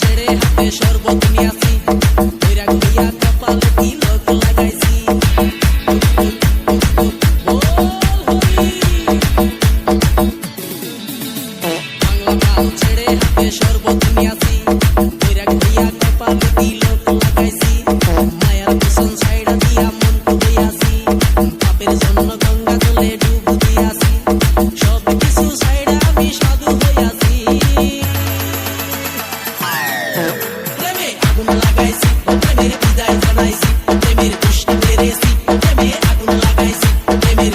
ছেড়ে হাতে শরবত নিয়াছি বৈরাগ হইয়া কপালে তিলক লাগাইছি। বল ছেড়ে হাতে শরবত নিয়াছি প্রেমের বিদায় জানাইছি প্রেমের বৃষ্টি মেরেছি প্রেমে আগুন লাগাইছি প্রেমের